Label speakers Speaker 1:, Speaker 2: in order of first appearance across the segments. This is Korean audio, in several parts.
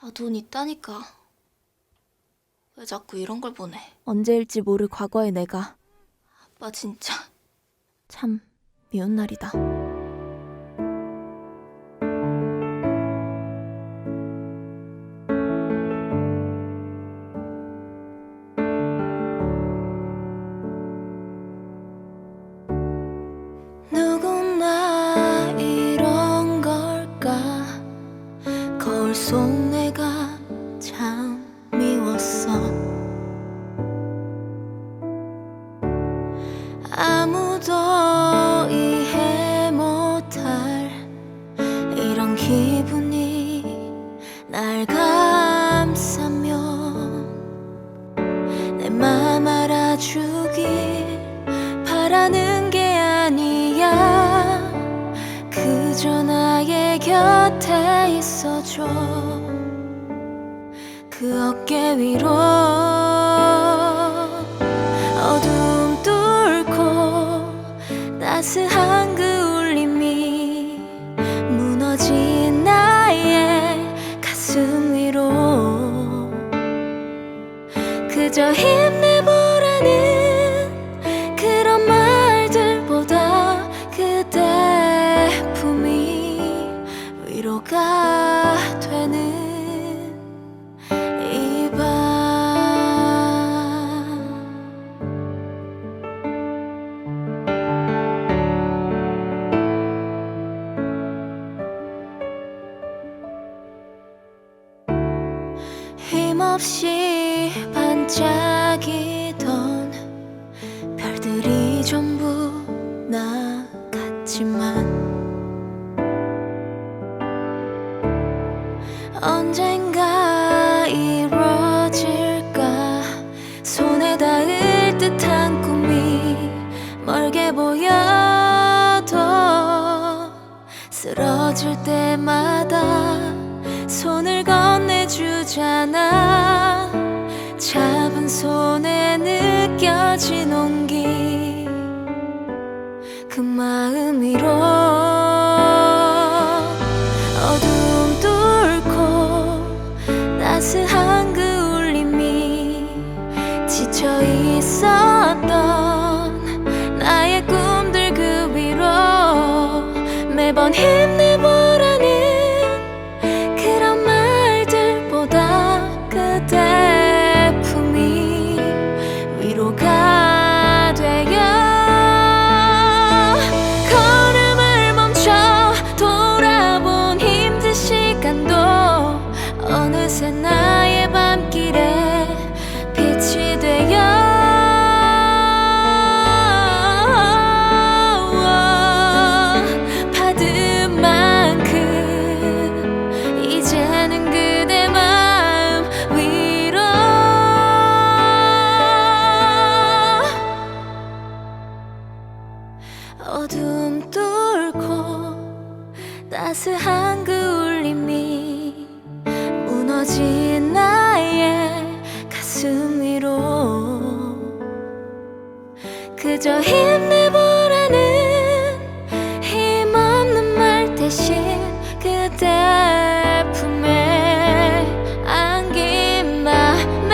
Speaker 1: 아, 돈 있다니까. 왜 자꾸 이런 걸 보내?
Speaker 2: 언제일지 모를 과거의 내가
Speaker 1: 아빠 진짜.
Speaker 2: 참 미운 날이다.
Speaker 1: 아무도 이해 못할 이런 기분이 날 감싸며 내맘 알아주길 바라는 게 아니야. 그저 나의 곁에 있어줘. 그 어깨 위로 따스한 그 울림이 무너진 나의 가슴 위로 그저 힘내보라는 그런 말들보다 그대 품이 위로가 되 힘없이 반짝이던 별들이 전부 나 같지만 언젠가 이루어질까? 손에 닿을 듯한 꿈이 멀게 보여도 쓰러질 때마다 손을 건네주잖 느껴진 온기 그 마음 위로 어둠 뚫고 따스한 그 울림이 지쳐 있었던 따스한 그 울림이 무너진 나의 가슴 위로. 그저 힘내보라는 힘없는 말 대신 그대 품에 안긴 맘에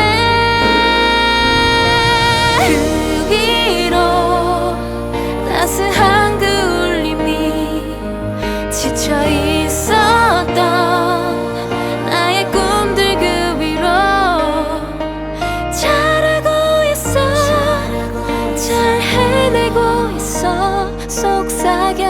Speaker 1: 그 위로 속삭여